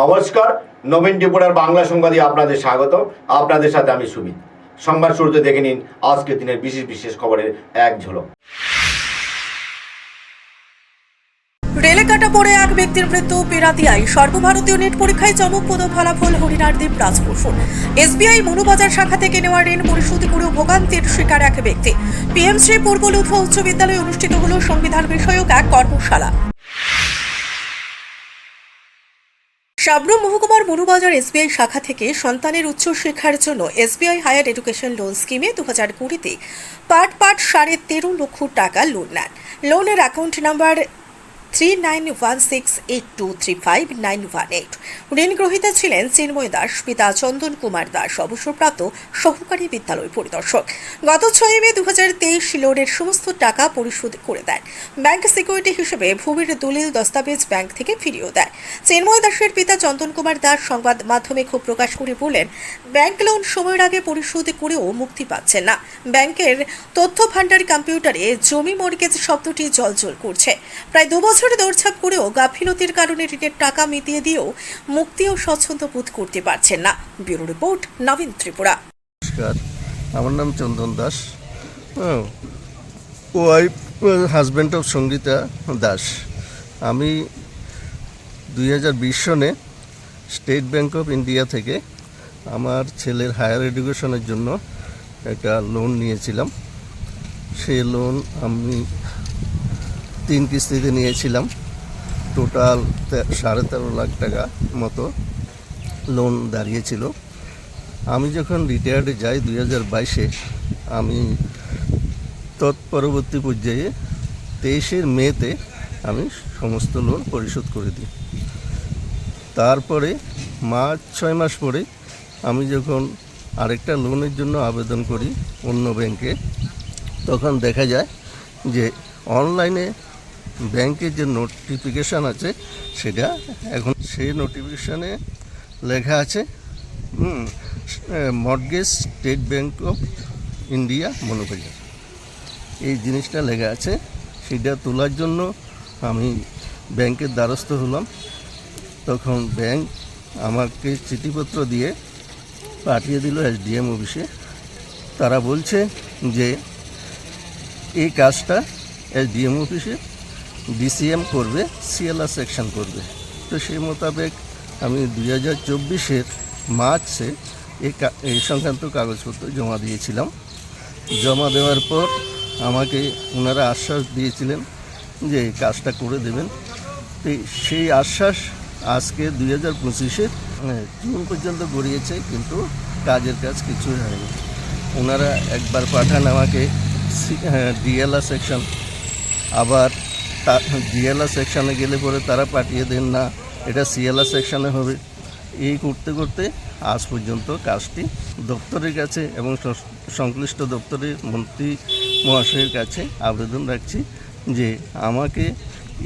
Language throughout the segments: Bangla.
নমস্কার, নবীন ত্রিপুরার বাংলা সংবাদে আপনাদের স্বাগত। আপনাদের সাথে আমি সুমিত। সংবাদ শুরুতে দেখে নিন আজকে দিনের বিশেষ বিশেষ খবরের এক ঝলক। রেলে কাটা পড়ে এক ব্যক্তির মৃত্যু পিরাতিয়ায়। সর্বভারতীয় নেট পরীক্ষায় চমকপ্রদ ফলাফল হরিনারদীপ রাজবসুর এসবিআই মনুবাজার শাখা থেকে নেওয়া ঋণ পরিশোধ করেও ভোগান্তির শিকার এক ব্যক্তি। পিএমসি পূর্ব লুথুয়া উচ্চ বিদ্যালয়ে অনুষ্ঠিত হল সংবিধান বিষয়ক এক কর্মশালা। সাবরুম মহকুমার মনুবাজার এসবিআই শাখা থেকে সন্তানের উচ্চ শিক্ষার জন্য এসবিআই হায়ার এডুকেশন লোন স্কিমে দু হাজার কুড়িতে পাট পাট সাড়ে তেরো লক্ষ টাকা লোন নেন। লোনের account number three nine one six eight two three five, nine one eight. ঋণ গ্রহীতা ছিলেন চিন্ময় দাস, পিতা চন্দন কুমার দাস, অবসরপ্রাপ্ত সহকারী বিদ্যালয় পরিদর্শক। গত ছয় মে দু হাজার তেইশ লোনের সমস্ত টাকা পরিশোধ করে দেন। ব্যাংক সিকিউরিটি হিসেবে ভূমির দলিল দস্তাবেজ ব্যাংক থেকে ফিরিয়েও দেয়। চিন্ময় দাসের পিতা চন্দন কুমার দাস সংবাদ মাধ্যমে ক্ষোভ প্রকাশ করে বলেন ব্যাংক লোন সময়ের আগে পরিশোধ করেও মুক্তি পাচ্ছেন না। ব্যাংকের তথ্য ভান্ডার কম্পিউটারে জমি মর্গেজ শব্দটি জলজল করছে। প্রায় দু বছর দৌড়ছাপ করেও গাফিলতির কারণে ঋণের টাকা মিটিয়ে দিয়েও মুক্তি ও স্বচ্ছন্দ বোধ করতে পারছেন না। Bureau report, Nabin Tripura. নমস্কার, আমার নাম Chandan Das. Wife husband of Sangita Das. আমি দুই হাজার বিশ সনে স্টেট ব্যাংক অফ ইন্ডিয়া থেকে আমার ছেলের হায়ার এডুকেশনের জন্য একটা লোন নিয়েছিলাম। সেই লোন আমি তিন কিস্তিতে নিয়েছিলাম। টোটাল সাড়ে তেরো লাখ টাকা মতো লোন দাঁড়িয়েছিল। আমি যখন রিটায়ার্ডে যাই দুই হাজার বাইশে, আমি তৎপরবর্তী পর্যায়ে তেইশের মেতে আমি সমস্ত লোন পরিশোধ করে দিই। তারপরে মার্চ ছয় মাস পরে আমি যখন আরেকটা লোনের জন্য আবেদন করি অন্য ব্যাংকে তখন দেখা যায় যে অনলাইনে ব্যাংকের যে নোটিফিকেশান আছে, সেটা এখন সেই নোটিফিকেশানে লেখা আছে mortgage State Bank of India Manubazar এই জিনিসটা লেখা আছে, সেটা তোলার জন্য আমি ব্যাংকের দ্বারস্থ হলাম। তখন ব্যাংক আমাকে চিঠিপত্র দিয়ে পাঠিয়ে দিল এসডিএম অফিসে। তারা বলছে যে, এই কাজটা এসডিএম অফিসে ডিসিএম করবে সিএলআর সেকশন করবে। তো সেই মোতাবেক আমি দুই হাজার চব্বিশের মার্চে এই সংক্রান্ত কাগজপত্র জমা দিয়েছিলাম। জমা দেওয়ার পর আমাকে ওনারা আশ্বাস দিয়েছিলেন যে এই কাজটা করে দেবেন। তো সেই আশ্বাস আজকে দুই হাজার পঁচিশে জুন পর্যন্ত গড়িয়েছে, কিন্তু কাজের কাজ কিছুই হয়নি। ওনারা একবার পাঠান আমাকে ডিএলআর সেকশন আবার ডিএলআর সেকশানে গেলে পরে তারা পাঠিয়ে দেন না, এটা সিএলআর সেকশানে হবে। এই করতে করতে আজ পর্যন্ত কাজটি দপ্তরের কাছে এবং সংশ্লিষ্ট দপ্তরের মন্ত্রী মহাশয়ের কাছে আবেদন রাখছি যে আমাকে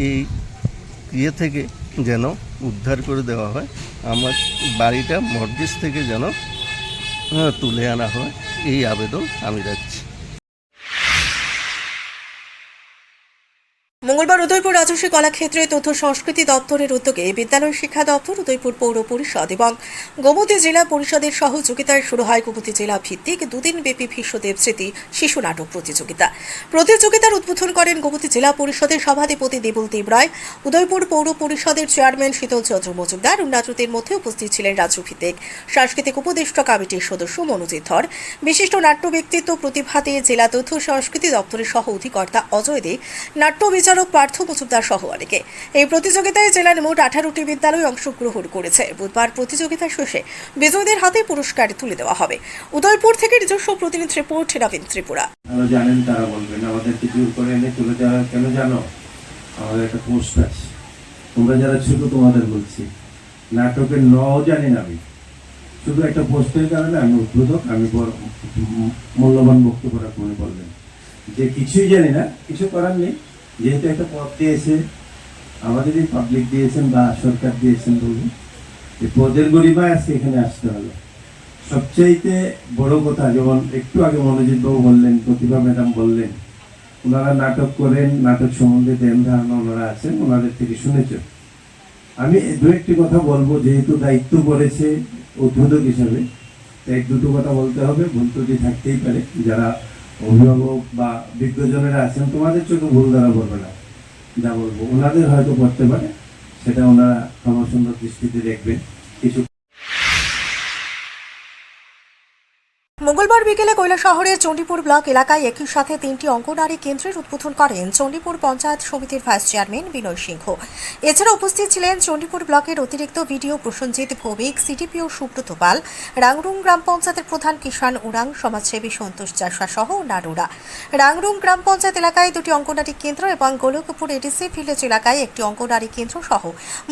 এই ইয়ে থেকে যেন উদ্ধার করে দেওয়া হয়, আমার বাড়িটা মর্গেজ থেকে যেন তুলে আনা হয়, এই আবেদন আমি রাখছি। রাজস্বী কলাক্ষেত্রে তথ্য সংস্কৃতি দপ্তরের উদ্যোগে বিদ্যালয় শিক্ষা দপ্তর, উদয়পুর পৌর পরিষদ এবং গোমতী জেলা পরিষদের সহযোগিতায় শুরু হয় গোমতী জেলা ভিত্তিক দুদিন ব্যাপী ভীষ্মদেব স্মৃতি শিশু নাটক প্রতিযোগিতা। প্রতিযোগিতার উদ্বোধন করেন গোমতী জেলা পরিষদের সভাধিপতি দেবুল দেব রায়, উদয়পুর পৌর পরিষদের চেয়ারম্যান শীতল চন্দ্র মজুমদার উন্নাটদের মধ্যে উপস্থিত ছিলেন রাজ্য ভিত্তিক, সাংস্কৃতিক উপদেষ্টা কমিটির সদস্য মনোজিৎ ধর। বিশিষ্ট নাট্য ব্যক্তিত্ব প্রতিভাতে জেলা তথ্য সংস্কৃতি দপ্তরের সহ অধিকর্তা অজয় দে, নাট্য বিচারক পার্থ মজুমদার সহ অনেকে। এই প্রতিযোগিতায় জেলার মোট আঠারোটি বিদ্যালয় অংশগ্রহণ করেছে। বুধবার প্রতিযোগিতা শেষে বিজয়ীদের হাতে পুরস্কার তুলে দেওয়া হবে। উদয়পুর থেকে নিজস্ব প্রতিনিধি রিপোর্ট, নবীন ত্রিপুরা। জানেন, তারা বলবেন আমাদেরকে জোর করে এনে তুলে দেওয়া কেন জানো? আমাদের একটা পোস্ট আছে। তোমরা যারা ছোট, তোমাদের বলছি। নাটকের নও জানি না আমি। শুধু একটা পোস্টের কারণে আমি উদ্বোধক, আমি মূল্যবান বক্তব্য রাখব বলবেন। যে কিছুই জানি না, কিছু করার নেই। যেহেতু একটা পদ দিয়েছে, আমাদেরই পাবলিক দিয়েছেন বা সরকার দিয়েছেন বলুন এই পদের গরিমায় আজকে এখানে আসতে হলো সবচাইতে বড় কথা, যেমন একটু আগে মনোজিৎ বাবু বললেন, প্রতিভা ম্যাডাম বললেন, ওনারা নাটক করেন, নাটক সম্বন্ধে ধ্যান ধারণা ওনারা আছেন, ওনাদের থেকে শুনেছ। আমি দু একটি কথা বলব, যেহেতু দায়িত্ব পড়েছে উদ্বোধক হিসাবে, তাই দুটো কথা বলতে হবে, ভুল থাকতেই পারে। যারা অভিভাবক বা বিজ্ঞজনেরা আছেন, তোমাদের চোখে ভুল ধারা পড়বে না। যা বলব। ওনাদের হয়তো করতে পারে, সেটা ওনারা ক্ষমা দৃষ্টিতে দেখবেন। কিছু মঙ্গলবার বিকেলে শহরের চণ্ডীপুর ব্লক এলাকায় একই সাথে তিনটি অঙ্গনারী কেন্দ্রের উদ্বোধন করেন চণ্ডীপুর পঞ্চায়েত সমিতির ভাইস চেয়ারম্যান বিনয় সিংহ। এছাড়া উপস্থিত ছিলেন চণ্ডীপুর ব্লকের অতিরিক্ত ভিডিও প্রসঞ্জিৎ ভৌমিক সিডিপিও সুব্রত পাল, রাংরুং গ্রাম পঞ্চায়েতের প্রধান কিষাণ উড়াং, সমাজসেবী সন্তোষ চাষা সহ অন্যান্যরা। রাংরুং গ্রাম পঞ্চায়েত এলাকায় দুটি অঙ্গনারী কেন্দ্র এবং গোলকপুর এডিসি ভিলেজ এলাকায় একটি অঙ্গনারী কেন্দ্র সহ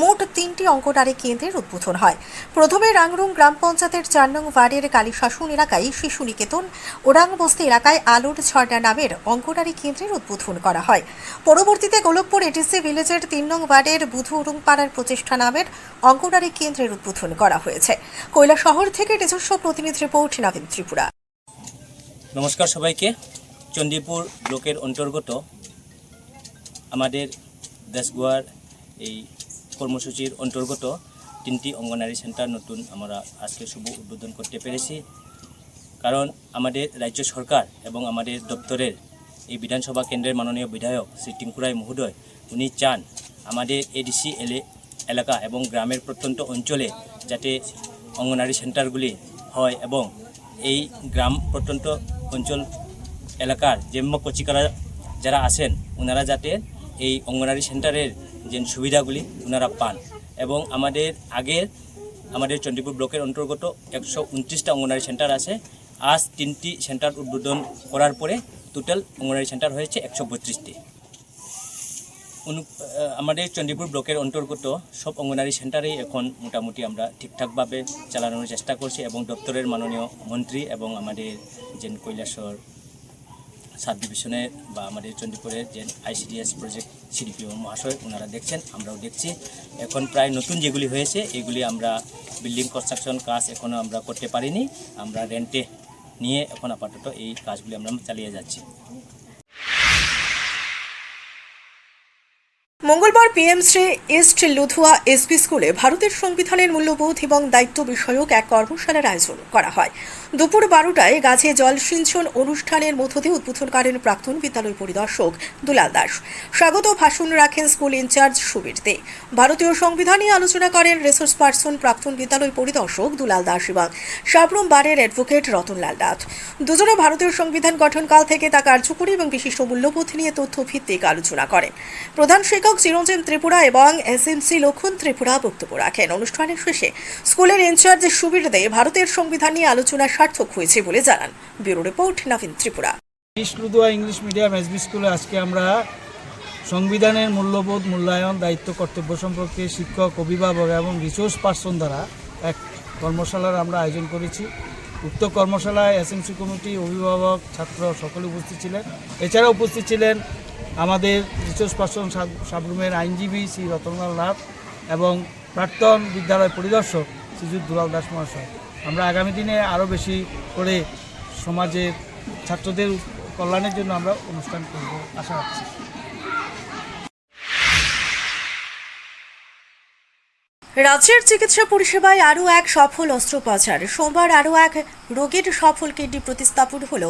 মোট তিনটি অঙ্গনারী কেন্দ্রের উদ্বোধন হয়। প্রথমে রাংরুং গ্রাম পঞ্চায়েতের চার নং ওয়ার্ডের কালীশাসন এলাকায় শিশু নিকেতন ওরাং বস্তি এলাকায় আলোর ঝর্ণা নামের অঙ্গনারী কেন্দ্রের উদ্বোধন করা হয়। পরবর্তীতে গোলকপুর এটিসি ভিলেজের তিন নং ওয়ার্ডের বুধু উরুংপাড়ার প্রতিষ্ঠা নামের অঙ্গনারী কেন্দ্রের উদ্বোধন করা হয়েছে। কৈলা শহর থেকে নিজস্ব প্রতিনিধি রিপোর্ট, নবীন ত্রিপুরা। নমস্কার সবাইকে। চণ্ডীপুর ব্লকের অন্তর্গত আমাদের দেশগুয়ার এই কর্মসূচির অন্তর্গত তিনটি অঙ্গনারী সেন্টার নতুন আমরা আজকে শুভ উদ্বোধন করতে পেরেছি। কারণ আমাদের রাজ্য সরকার এবং আমাদের দপ্তরের এই বিধানসভা কেন্দ্রের মাননীয় বিধায়ক শ্রী টিঙ্কুরাই মহোদয়, উনি চান আমাদের এডিসি এলে এলাকা এবং গ্রামের প্রত্যন্ত অঞ্চলে যাতে অঙ্গনারী সেন্টারগুলি হয় এবং এই গ্রাম প্রত্যন্ত অঞ্চল এলাকার জেম্ম কচিকারা যারা আছেন ওনারা যাতে এই অঙ্গনারী সেন্টারের যে সুবিধাগুলি ওনারা পান এবং আমাদের আগের, আমাদের চণ্ডীপুর ব্লকের অন্তর্গত একশো উনত্রিশটা অঙ্গনারী সেন্টার আছে। আজ তিনটি সেন্টার উদ্বোধন করার পরে টোটাল অঙ্গনারী সেন্টার হয়েছে একশো বত্রিশটি। আমাদের চণ্ডীপুর ব্লকের অন্তর্গত সব অঙ্গনারী সেন্টারেই এখন মোটামুটি আমরা ঠিকঠাকভাবে চালানোর চেষ্টা করছি এবং দপ্তরের মাননীয় মন্ত্রী এবং আমাদের যে কৈলাসর সাব ডিভিশনের বা আমাদের চণ্ডীপুরের যে আইসিডিএস প্রজেক্ট সিডিপিও মহাশয় ওনারা দেখছেন, আমরাও দেখছি। এখন প্রায় নতুন যেগুলি হয়েছে, এগুলি আমরা বিল্ডিং কনস্ট্রাকশন কাজ এখনও আমরা করতে পারিনি। আমরা রেন্টে নিয়ে এখন আপাতত এই কাজগুলি আমরা চালিয়ে যাচ্ছি। মঙ্গলবার পিএমশ্রী ইস্ট লুধুয়া এসপি স্কুলে ভারতের সংবিধানের মূল্যবোধ এবং দায়িত্ব বিষয়ক এক কর্মশালার আয়োজন করা হয়। দুপুর বারোটায় গাছে জল সিঞ্চন অনুষ্ঠানের মধ্য দিয়ে উদ্বোধন করেন প্রাক্তন বিদ্যালয় পরিদর্শক দুলাল দাস। স্বাগত ভাষণ রাখেন স্কুল ইনচার্জ সুবীর দে। ভারতীয় সংবিধান নিয়ে আলোচনা করেন রিসোর্স পার্সন প্রাক্তন বিদ্যালয় পরিদর্শক দুলাল দাস এবং সাবরুম বারের অ্যাডভোকেট রতনলাল নাথ। দুজনে ভারতীয় সংবিধান গঠনকাল থেকে তা কার্যকরী এবং বিশিষ্ট মূল্যবোধ নিয়ে তথ্য ভিত্তিক আলোচনা করেন। প্রধান শিক্ষক চিরঞ্জীব ত্রিপুরা এবং এসএমসি লক্ষণ ত্রিপুরা বক্তব্য রাখেন। অনুষ্ঠানের শেষে স্কুলের ইনচার্জ সুবীর দে ভারতের সংবিধান নিয়ে আলোচনা সার্থক হয়েছে বলে জানান। Bureau report, Nabin Tripura. English Luduya English medium SB স্কুলে আজকে আমরা সংবিধানের মূল্যবোধ, মূল্যায়ন, দায়িত্ব, কর্তব্য সম্পর্কে শিক্ষক, অভিভাবক এবং রিসোর্স পার্সন দ্বারা এক কর্মশালার আমরা আয়োজন করেছি। উক্ত কর্মশালায় এসএমসি কমিটি অভিভাবক, ছাত্র সকলে উপস্থিত ছিলেন। এছাড়া উপস্থিত ছিলেন আমাদের রিসোর্স পার্সন সাব- সাবরুমের আইনজীবী শ্রী রতনলাল নাথ এবং প্রাক্তন বিদ্যালয় পরিদর্শক শ্রীযুত দুলাল দাস মহাশয়। আমরা আগামী দিনে আরও বেশি করে সমাজের ছাত্রদের কল্যাণের জন্য আমরা অনুষ্ঠান করব। আশা রাখছি। রাজ্যের চিকিৎসা পরিষেবায় আরও এক সফল অস্ত্রোপচার। সোমবার আরও এক রোগীর সফল কিডনি প্রতিস্থাপন হল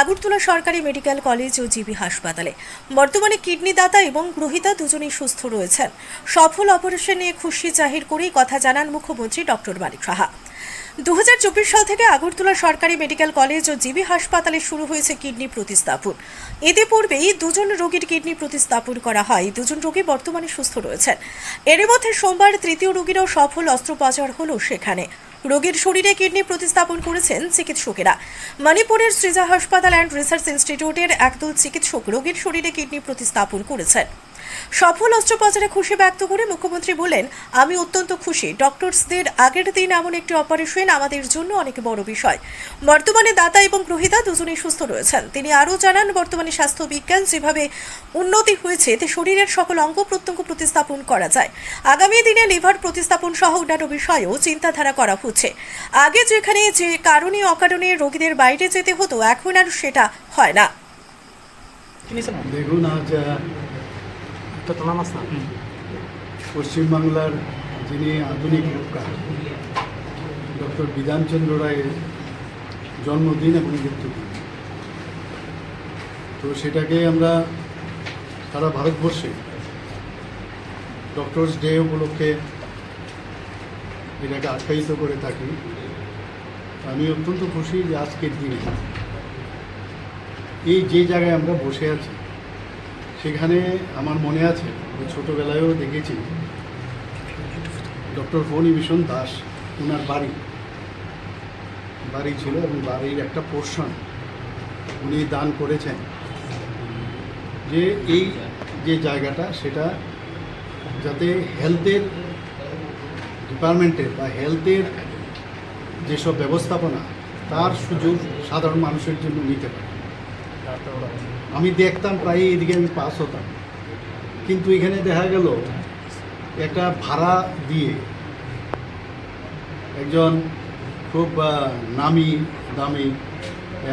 আগরতলা সরকারি মেডিকেল কলেজ ও জিবি হাসপাতালে। বর্তমানে কিডনিদাতা এবং গ্রহিতা দুজনেই সুস্থ রয়েছেন। সফল অপারেশন নিয়ে খুশি জাহির করেই কথা জানান মুখ্যমন্ত্রী ডক্টর মানিক সাহা। দু হাজার চব্বিশ সাল থেকে আগরতলা সরকারি মেডিকেল কলেজ ও জিবি হাসপাতালে শুরু হয়েছে কিডনি প্রতিস্থাপন। ইতিপূর্বেই দুজন রোগীর কিডনি প্রতিস্থাপন করা হয়। দুজন রোগী বর্তমানে সুস্থ রয়েছেন। এর মধ্যে সোমবার তৃতীয় রোগীরও সফল অস্ত্রোপচার হলো সেখানে। রোগীর শরীরে কিডনি প্রতিস্থাপন করেছেন চিকিৎসকেরা। মণিপুরের সৃজা হাসপাতাল অ্যান্ড রিসার্চ ইনস্টিটিউটের একদল চিকিৎসক রোগীর শরীরে কিডনি প্রতিস্থাপন করেছেন। সফল অস্ত্রোপচারে খুশি ব্যক্ত করে মুখ্যমন্ত্রী বলেন, আমি অত্যন্ত খুশি। ডক্টরসদের আগের দিন এমন একটি অপারেশন আমাদের জন্য অনেক বড় বিষয়। বর্তমানে দাতা এবং গ্রহীতা দুজনেই সুস্থ রয়েছেন। তিনি আরও জানান, বর্তমানে স্বাস্থ্য বিজ্ঞান যেভাবে উন্নতি হয়েছে, এতে শরীরের সকল অঙ্গ প্রত্যঙ্গ প্রতিস্থাপন করা যায়। আগামী দিনে লিভার প্রতিস্থাপন সহ অন্যান্য বিষয়েও চিন্তাধারা করা হচ্ছে। আগে যেখানে যে কারণে অকারণে রোগীদের বাইরে যেতে হতো, এখন আর সেটা হয় না। পশ্চিমবাংলার যিনি আধুনিক রূপকার ডক্টর বিধানচন্দ্র রায়ের জন্মদিন এবং মৃত্যুদিন। তো সেটাকে আমরা সারা ভারতবর্ষে ডক্টরস ডে উপলক্ষে এটাকে আখ্যায়িত করে থাকি। আমি অত্যন্ত খুশি যে আজকের দিনে এই যে জায়গায় আমরা বসে আছি সেখানে আমার মনে আছে যে ছোটোবেলায়ও দেখেছি, ডক্টর ফণিভূষণ দাস ওনার বাড়ি। বাড়ি ছিল এবং বাড়ির একটা পোর্শন উনি দান করেছেন। যে এই যে জায়গাটা, সেটা যাতে হেলথের ডিপার্টমেন্টের বা হেলথের যেসব ব্যবস্থাপনা, তার সুযোগ সাধারণ মানুষের জন্য নিতে পারে। আমি দেখতাম প্রায় এদিকে আমি পাস হতাম। কিন্তু এখানে দেখা গেল, একটা ভাড়া দিয়ে একজন খুব নামি দামি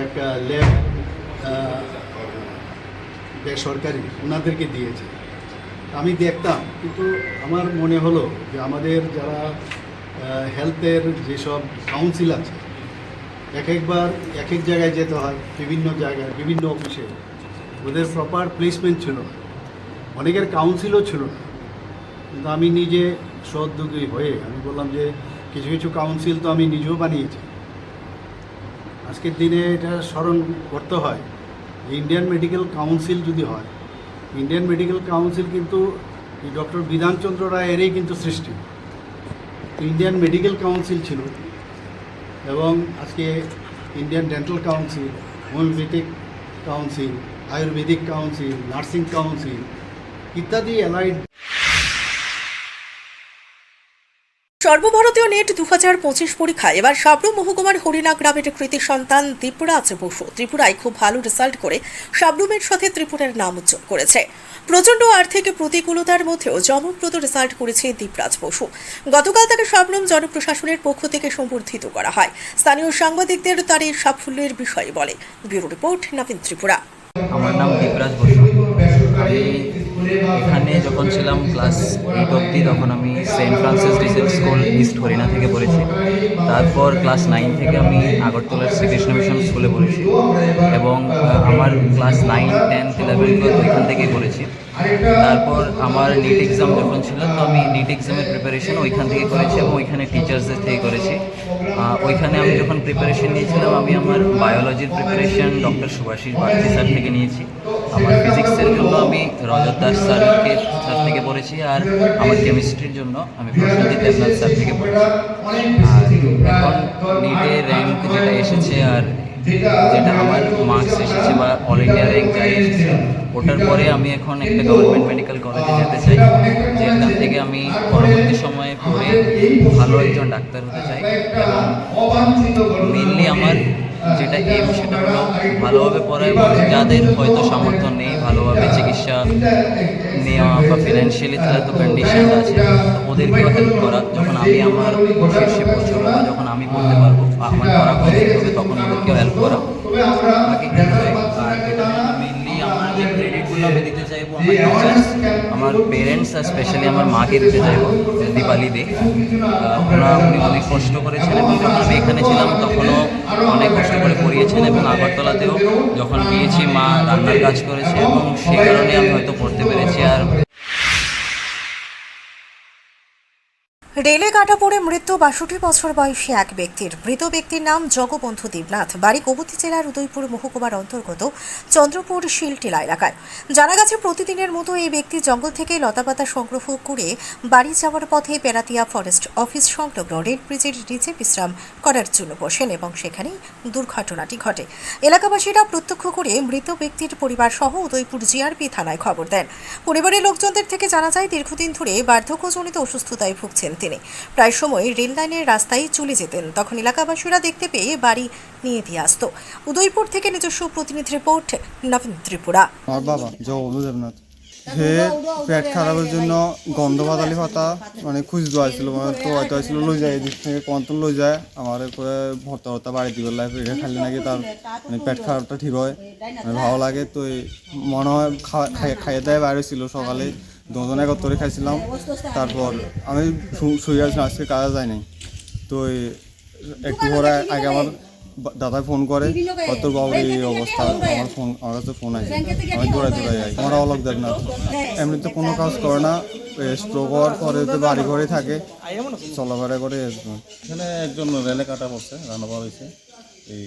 এক ল্যাব বেসরকারি ওনাদেরকে দিয়েছে। আমি দেখতাম, কিন্তু আমার মনে হলো যে আমাদের যারা হেলথের যেসব কাউন্সিল আছে, এক একবার এক এক জায়গায় যেতে হয়, বিভিন্ন জায়গায়, বিভিন্ন অফিসে। ওদের প্রপার প্লেসমেন্ট ছিল অনেকের কাউন্সিলও ছিল না। কিন্তু আমি নিজে সদ্যোগী হয়ে আমি বললাম যে, কিছু কিছু কাউন্সিল তো আমি নিজেও বানিয়েছি। আজকের দিনে এটা স্মরণ করতে হয় ইন্ডিয়ান মেডিকেল কাউন্সিল যদি হয় ইন্ডিয়ান মেডিকেল কাউন্সিল কিন্তু ডক্টর বিধানচন্দ্র রায়েরই কিন্তু সৃষ্টি। ইন্ডিয়ান মেডিকেল কাউন্সিল ছিল এবং আজকে Indian dental council homeopathic council ayurvedic council, nursing council ইত্যাদি অ্যালাইড সর্বভারতীয় নেট দু হাজার পঁচিশ পরীক্ষায় এবার সাবরুম মহকুমার হরিণা গ্রামের কৃতি সন্তান ত্রিপুরাজ বসু ত্রিপুরায় খুব ভালো রেজাল্ট করে সাবরুমের সাথে ত্রিপুরার নাম উজ্জ্বল করেছে। প্রচণ্ড আর্থিক প্রতিকূলতার মধ্যেও জনপ্রদ রেজাল্ট করেছে দীপরাজ বসু। গতকাল তাকে সাবরুম জনপ্রশাসনের পক্ষ থেকে সম্বর্ধিত করা হয়। স্থানীয় সাংবাদিকদের তার এই সাফল্যের বিষয়ে বলে। Bureau report Nabin Tripura. আমার নাম দীপরাজ বসু। আমি এখানে যখন ছিলাম ক্লাস এইট অবধি, তখন আমি Saint Francis recent school east Harina থেকে পড়েছি। তারপর ক্লাস নাইন থেকে আমি আগরতলার শ্রীকৃষ্ণ মিশন স্কুলে পড়েছি এবং আমার ক্লাস নাইন টেন্থ ইলেভেন ওইখান থেকেই পড়েছি। তারপর আমার নিট এক্সাম যখন ছিল, তো আমি নিট এক্সামের প্রিপারেশন ওইখান থেকে করেছি এবং ওইখানে টিচার্সদের থেকে করেছি। ওইখানে আমি যখন প্রিপারেশন নিয়েছিলাম, আমি আমার বায়োলজির preparation doctor Subhasis Bagchi sir থেকে নিয়েছি। আমার ফিজিক্সের জন্য আমি রজত দাস স্যারকে স্যার থেকে পড়েছি আর আমার কেমিস্ট্রির জন্য আমি প্রসেনজিৎ দেবনাথ স্যার থেকে পড়েছি। আর এখন নিটে র্যাঙ্ক যেটা এসেছে আর যেটা আমার মার্কস এসেছে বা অল ইন্ডিয়া র্যাঙ্ক যাই এসেছে ওটার পরে আমি এখন একটা গভর্নমেন্ট মেডিকেল কলেজে যেতে চাই। যেখান থেকে আমি পরবর্তী সময়ে পড়ে ভালো একজন ডাক্তার হতে চাই এবং মেনলি আমার যেটা এম সেটা হলো ভালোভাবে পড়া এবং যাদের হয়তো সামর্থ্য নেই ভালোভাবে চিকিৎসা নেওয়া বা ফিনান্সিয়ালি তারা তো কন্ডিশন আছে ওদেরকেও হেল্প করা যখন আমি আমার শীর্ষে পৌঁছবো বা যখন আমি করতে পারব আমার পড়া কমপ্লিট হবে তখন ওদেরকেও হেল্প করা। এটা মেনলি আমার যে ক্রেডিটগুলো আমি দিতে চাইব আমার আমার পেরেন্টস আর স্পেশালি আমার মাকে দিতে চাইব দীপালি দে ওরা উনি অনেক কষ্ট করেছেন এবং যখন আমি এখানে ছিলাম তখনও অনেক কষ্ট করে পড়িয়েছেন এবং আগরতলাতেও যখন গিয়েছি মা রান্নার কাজ করেছে এবং সেই কারণে আমি হয়তো পড়তে পেরেছি। আর রেলে কাটা পড়ে মৃত্যু বাষট্টি বছর বয়সী এক ব্যক্তির। মৃত ব্যক্তির নাম জগবন্ধু দেবনাথ। বাড়ি কবতী জেলার উদয়পুর মহকুমার অন্তর্গত চন্দ্রপুর শিলটিলা এলাকায়। জানা গেছে, প্রতিদিনের মতো এই ব্যক্তি জঙ্গল থেকে লতাপাতা সংগ্রহ করে বাড়ি যাওয়ার পথে পেরাতিয়া ফরেস্ট অফিস সংলগ্ন রেল ব্রিজের নিচে বিশ্রাম করার জন্য বসেন এবং সেখানেই দুর্ঘটনাটি ঘটে। এলাকাবাসীরা প্রত্যক্ষ করে মৃত ব্যক্তির পরিবার সহ উদয়পুর জিআরপি থানায় খবর দেন। পরিবারের লোকজনদের থেকে জানা যায়, দীর্ঘদিন ধরে বার্ধক্যজনিত অসুস্থতায় ভুগছেন তিনি। প্রায় সময় রেল লাইনের রাস্তায় চলে যেতেন। তখন এলাকাবাসীরা দেখতে পেয়ে বাড়ি নিয়ে দিয়ে আসতো। উদয়পুর থেকে নিজস্ব প্রতিনিধি রিপোর্ট, নবীন ত্রিপুরা। আমার বাবা জগবন্ধু দেবনাথ পেট খারাপের জন্য গন্ধ বাদালি পাতা মানে খুঁজ দোয়াইছিল মানে তো হয়তো আসছিল, লই যায়, এদিক থেকে কন্ট্রোল লই যায়। আমার করে ভর্তা ভর্তা বাড়ি দিবে লাগে এটা খাইলে নাকি তার মানে পেট খারাপটা ঠিক হয়। মানে ভালো লাগে, তো মনে হয় খাইয়ে দেয় বাইরে ছিল সকালে দুজন একত্রে খাইছিলাম। তারপর আমি শুয়ে আসলাম আজকে কাজে যাই নাই। তো একটু পরে আগে আমার দাদা ফোন করে কত বাবুর এই অবস্থা? আমার ফোন আমার কাছে ফোন আছে আমি দৌড়াই দৌড়াই যাই আমার অলক দেবনাথ এমনিতে কোনো কাজ করে না। স্ট্রোক হওয়ার পরে তো বাড়ি ঘরে থাকে। চলাফেরা করে। এখানে একজন রেলে কাটা পড়ছে রান্নাবার হয়েছে এই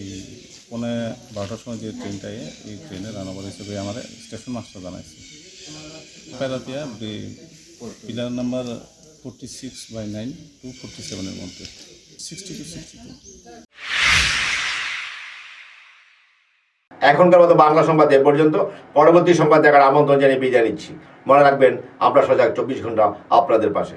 পৌনে বারোটার সময় যে ট্রেনটায় এই ট্রেনে রান্নাবার হয়েছে বলে আমার স্টেশন মাস্টার জানাইছে। Peratia pillar number forty six by nine two forty সেভেনের মধ্যে। সিক্সটি টু সিক্সটি টু এখনকার মতো বাংলা সংবাদ এ পর্যন্ত। পরবর্তী সংবাদ দেখার আমন্ত্রণ জানিয়ে বিদায় নিচ্ছি। মনে রাখবেন আমরা সজাগ চব্বিশ ঘণ্টা আপনাদের পাশে।